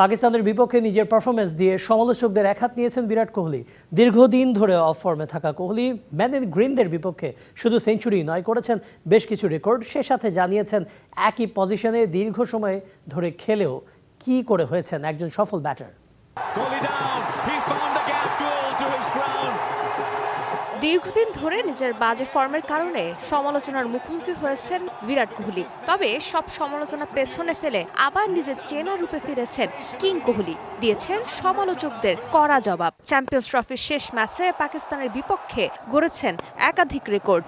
পাকিস্তানের বিপক্ষে নিজের পারফরমেন্স দিয়ে সমালোচকদের একহাত নিয়েছেন বিরাট কোহলি। দীর্ঘদিন ধরে অফ ফর্মে থাকা কোহলি ম্যান ইন গ্রিনদের বিপক্ষে শুধু সেঞ্চুরি নয়, করেছেন বেশ কিছু রেকর্ড সে সাথে জানিয়েছেন, একই পজিশনে দীর্ঘ সময় ধরে খেলেও কি করে হয়েছেন একজন সফল ব্যাটার দীর্ঘদিন ধরে নিজের বাজে ফর্মের কারণে সমালোচনার মুখোমুখি হয়েছেন বিরাট কোহলি। তবে সব সমালোচনা পেছনে ফেলে আবার নিজের চেনা রূপে ফিরেছেন কিং কোহলি, দিয়েছেন সমালোচকদের কড়া জবাব। চ্যাম্পিয়ন্স ট্রফির শেষ ম্যাচে পাকিস্তানের বিপক্ষে গড়েছেন একাধিক রেকর্ড।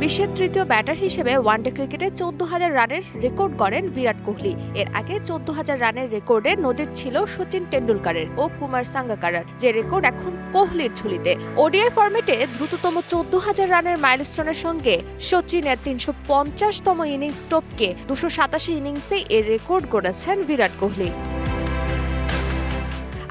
বিশ্বের তৃতীয় ব্যাটার হিসেবে ওয়ানডে ক্রিকেটে চোদ্দ হাজার রানের রেকর্ড করেন বিরাট কোহলি। এর আগে চোদ্দ হাজার রানের রেকর্ডে নজির ছিল সচিন টেন্ডুলকারের ও কুমার সাঙ্গাকারার, যে রেকর্ড এখন কোহলির ঝুলিতে। ওডিআই ফর্মেটে দ্রুততম চোদ্দ হাজার রানের মাইলস্টোনের সঙ্গে সচিনের তিনশো পঞ্চাশতম ইনিংস টপকে দুশো সাতাশি ইনিংসে এর রেকর্ড গড়েছেন বিরাট কোহলি।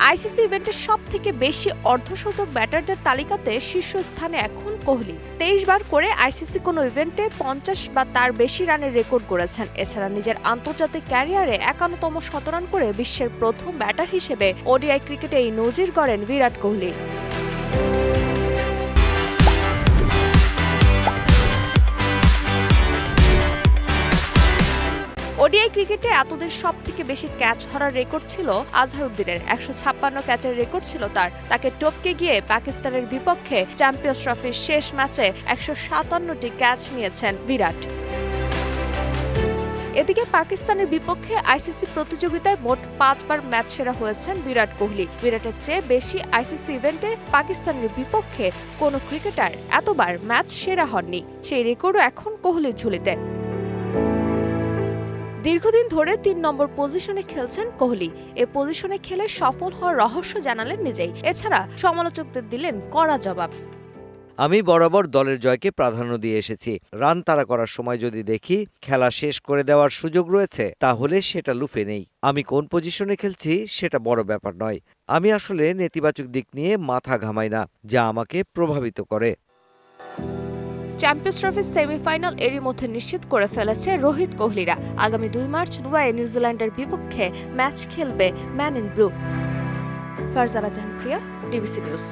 আইসিসি ইভেন্টের সব থেকে বেশি অর্ধশতক ব্যাটারদের তালিকাতে শীর্ষস্থানে এখন কোহলি। তেইশ বার করে আইসিসি কোনো ইভেন্টে পঞ্চাশ বা তার বেশি রানের রেকর্ড করেছেন এছাড়া নিজের আন্তর্জাতিক ক্যারিয়ারে একান্নতম শতরান করে বিশ্বের প্রথম ব্যাটার হিসেবে ওডিআই ক্রিকেটে এই নজির গড়েন বিরাট কোহলি। ওডিআই ক্রিকেটে এতদিন সব থেকে বেশি ক্যাচ ধরার রেকর্ড ছিল আজহারউদ্দিনের। একশো ছাপ্পান্ন ক্যাচের রেকর্ড ছিল তার। তাকে টপকে গিয়ে পাকিস্তানের বিপক্ষে চ্যাম্পিয়ন্স ট্রফির শেষ ম্যাচে একশো সাতান্নটি ক্যাচ নিয়েছেন বিরাট। এদিকে পাকিস্তানের বিপক্ষে আইসিসি প্রতিযোগিতায় মোট পাঁচবার ম্যাচ সেরা হয়েছেন বিরাট কোহলি। বিরাটের চেয়ে বেশি আইসিসি ইভেন্টে পাকিস্তানের বিপক্ষে কোনো ক্রিকেটার এতবার ম্যাচ সেরা হননি। সেই রেকর্ডও এখন কোহলির ঝুলিতে। দীর্ঘদিন ধরে তিন নম্বর পজিশনে খেলছেন কোহলি। এ পজিশনে খেলে সফল হওয়ার রহস্য জানালেন নিজেই। এছাড়া সমালোচকদের দিলেন কড়া জবাব। আমি বরাবর দলের জয়কে প্রাধান্য দিয়ে এসেছি। রান তাড়া করার সময় যদি দেখি খেলা শেষ করে দেওয়ার সুযোগ রয়েছে, তাহলে সেটা লুফে নেই। আমি কোন পজিশনে খেলছি সেটা বড় ব্যাপার নয়। আমি আসলে নেতিবাচক দিক নিয়ে মাথা ঘামাই না, যা আমাকে প্রভাবিত করে। চ্যাম্পিয়ন্স ট্রফির সেমিফাইনাল এরই মধ্যে নিশ্চিত করে ফেলেছে রোহিত কোহলিরা। আগামী দুই মার্চ দুবাইয়ে নিউজিল্যান্ডের বিপক্ষে ম্যাচ খেলবে men in blue. Farzana Jahan Priya, DBC news.